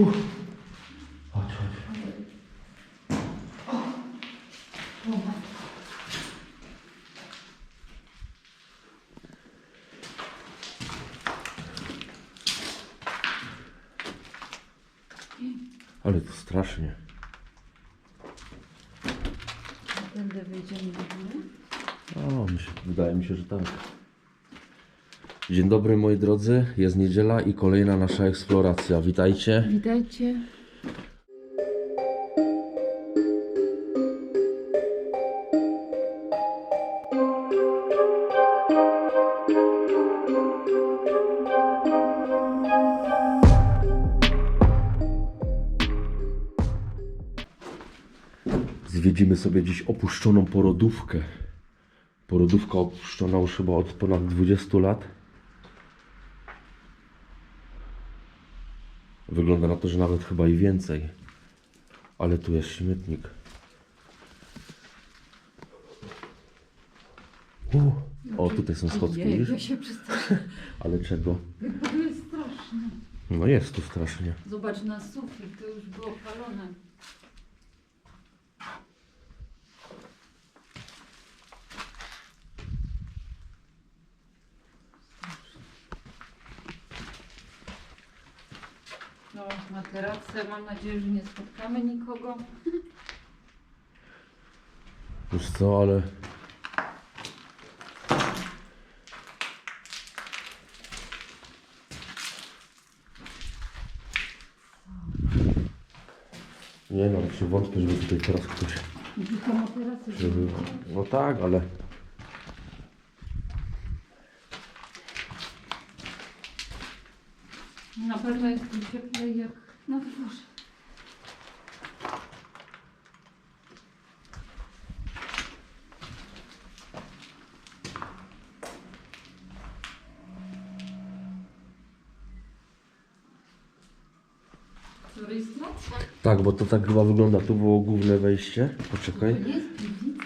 Uff. Chodź, chodź. Ale to strasznie. Tędy wyjdziemy do góry. O, się, wydaje mi się, że tak. Dzień dobry moi drodzy, jest niedziela i kolejna nasza eksploracja. Witajcie. Witajcie. Zwiedzimy sobie dziś opuszczoną porodówkę. Porodówka opuszczona już chyba od ponad 20 lat. Wygląda na to, że nawet chyba i więcej. Ale tu jest śmietnik. U, o, tutaj są schodki, Ojej, widzisz? ja się przestraszyłam. Ale czego? Jak to jest straszne. No jest tu strasznie. Zobacz na sufit, to już było palone. Materace, mam nadzieję, że nie spotkamy nikogo. Wiesz co, ale... Nie no, się wątpię, żeby tutaj teraz ktoś... Tylko. Żeby... No tak, ale... Na pewno jest tu cieplej jak na dworze. To rejestracja? Tak, bo to tak chyba wygląda. Tu było główne wejście. Poczekaj. To jest piwnica?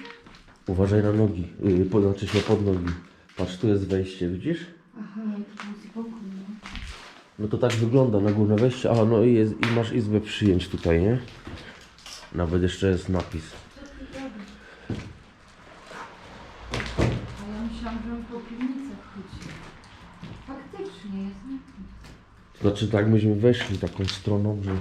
Uważaj na nogi. Yy, znaczy się pod nogi. Patrz, tu jest wejście, widzisz? Aha, to był z boku, no. No to tak wygląda na główne wejście. A, no i, jest, i masz izbę przyjęć tutaj, nie? Nawet jeszcze jest napis. A ja myślałam, że on po piwnicach chodzi. Faktycznie jest? To znaczy tak myśmy weszli taką stroną, że... Co,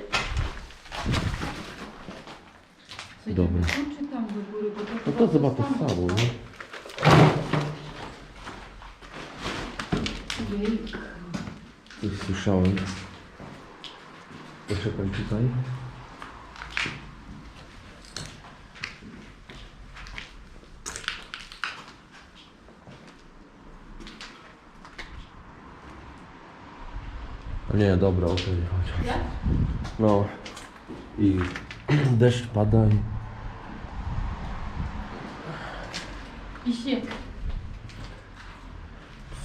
Dobra. idziemy tu czy tam do góry? Bo to No to chyba to samo. nie? Coś słyszałem. Poczekaj tutaj. Nie, dobra, okej, chodź. Jak? No i deszcz pada i I śnieg.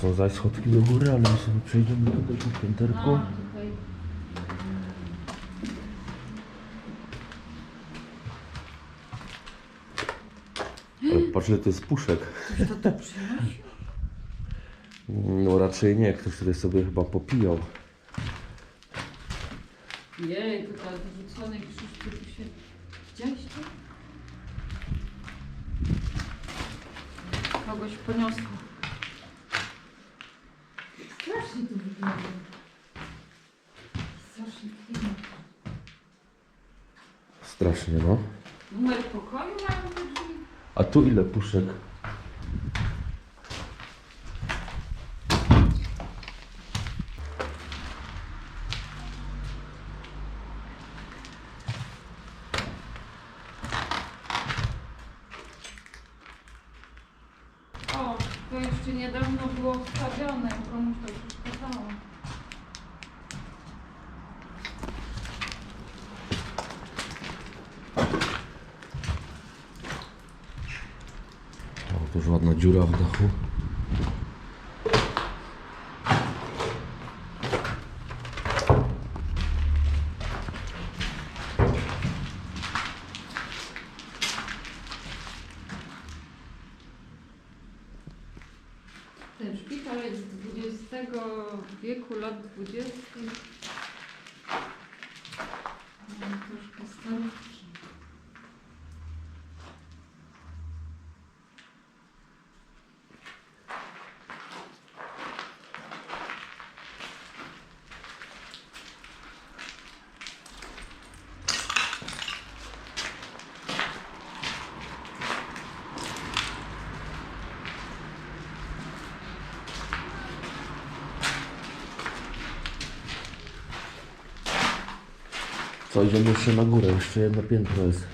są zaś schodki do góry, ale my sobie przejdziemy tutaj po pięterku. A, tutaj. Ale patrz, ile to jest puszek. Ktoś to tu przynosił? No raczej nie, ktoś tutaj sobie chyba popijał. Jej, to teraz wyrzucone krzyżki tu się... Widziałeś to? Kogoś poniosło. Strasznie to wygląda. Strasznie klimat. Strasznie, no. Numer pokoju mają te drzwi? A tu ile puszek? O, to jeszcze niedawno było wstawione, komuś to przeszkadzało. O, to już ładna dziura w dachu. Wieku, lat 20. Mam troszkę starówki. Co, idziemy jeszcze na górę, jeszcze jedno piętro jest.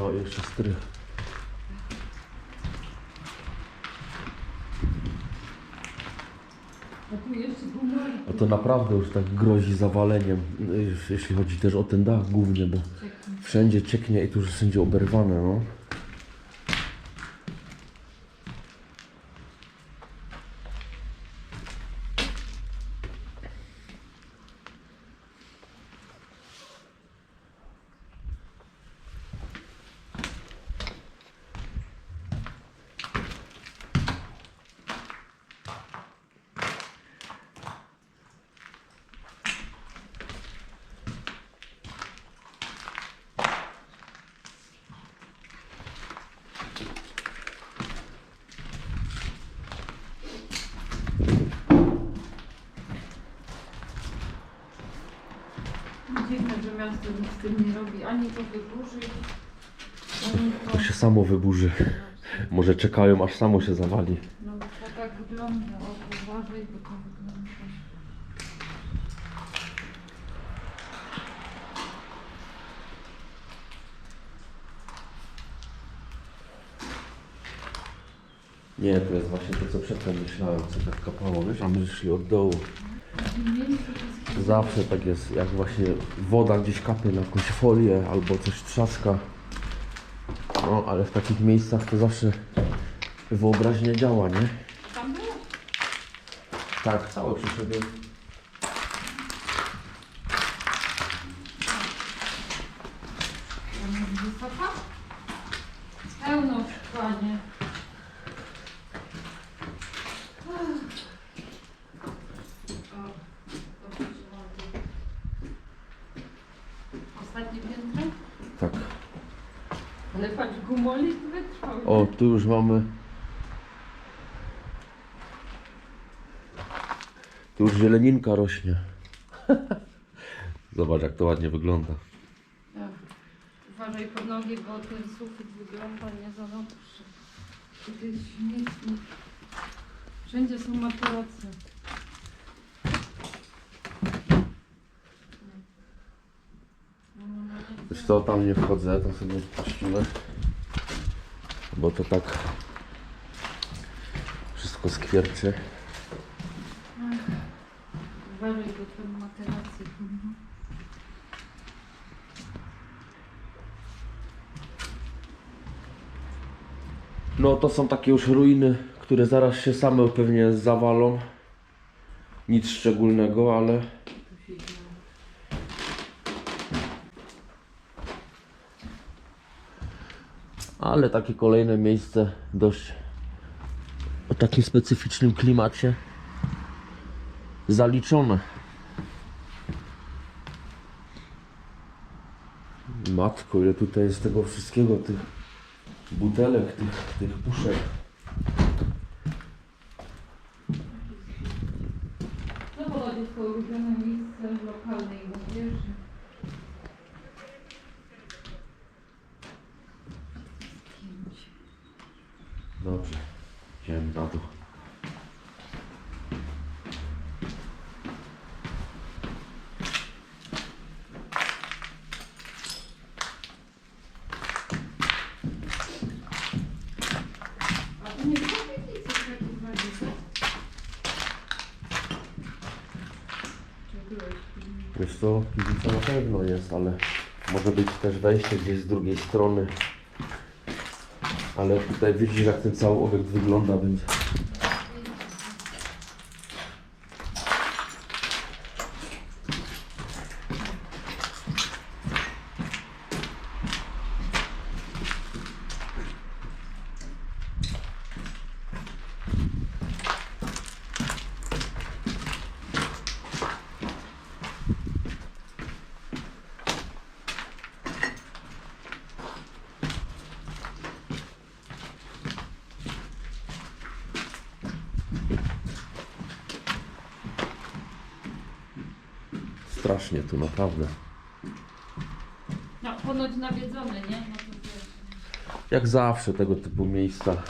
O, jeszcze strych. No. A tu jeszcze gumory. A to naprawdę już tak grozi zawaleniem, y, jeśli chodzi też o ten dach głównie, bo wszędzie cieknie i tu już wszędzie oberwane, no. Miasto nic z tym nie robi. Ani to wyburzy, ani to... To się samo wyburzy. Może czekają, aż samo się zawali. No to tak wygląda. O, uważaj, bo to wygląda. Nie, to jest właśnie to, co przedtem myślałem, co tak kapało, wiesz, a my szli od dołu. Miejscu to Zawsze tak jest, jak właśnie woda gdzieś kapie na jakąś folię albo coś trzaska. No, ale w takich miejscach to zawsze wyobraźnia działa, nie? Tam było? Tak, całe przyszedłem. Pełno szkłanie. Ostatnie piętro? Tak. Ale wytrwał. O, tu już mamy. Tu już zieleninka rośnie. Zobacz, jak to ładnie wygląda. Tak. Uważaj pod nogi, bo ten sufit wygląda nie za dobrze. Tu jest śmietnik. Wszędzie są materace. Wiesz co, tam nie wchodzę, to sobie puścimy. Bo to tak wszystko skwierczy. Uważaj, bo tam materacje. No to są takie już ruiny, które zaraz się same pewnie zawalą. Nic szczególnego, ale Tu się dzieje. Ale takie kolejne miejsce dość o takim specyficznym klimacie zaliczone. Matko, ile tutaj jest tego wszystkiego, tych butelek, tych, tych puszek. No to ulubione miejsce lokalnej młodzieży. Zdjęcie. Dobrze, idziemy na dół. A to nie było piwnicy takich bardziej, Czy byłeś w piwnicy? Wiesz co, piwnica na pewno jest, ale może być też wejście gdzieś z drugiej strony. Ale tutaj widzisz jak ten cały obiekt wygląda, więc strasznie tu naprawdę. No, ponoć nawiedzony, nie? No to wiesz. Jak zawsze tego typu miejsca.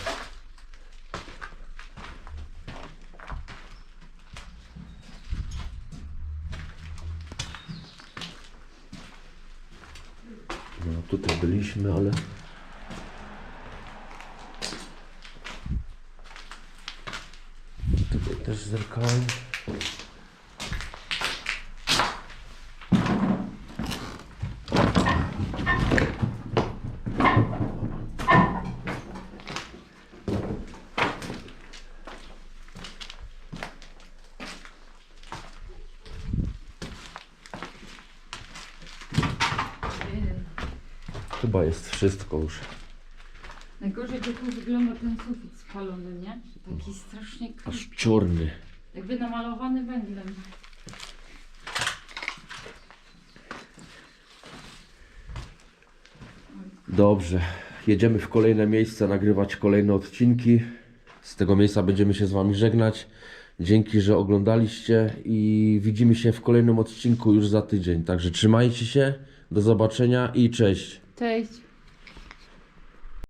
No tutaj byliśmy, ale tutaj też zerkałem. Chyba jest wszystko już. Najgorzej to tu wygląda ten sufit spalony, nie? Taki strasznie Aż czarny. Jakby namalowany węglem. Dobrze, jedziemy w kolejne miejsca, nagrywać kolejne odcinki. Z tego miejsca będziemy się z Wami żegnać. Dzięki, że oglądaliście i widzimy się w kolejnym odcinku już za tydzień. Także trzymajcie się, do zobaczenia i cześć. Cześć.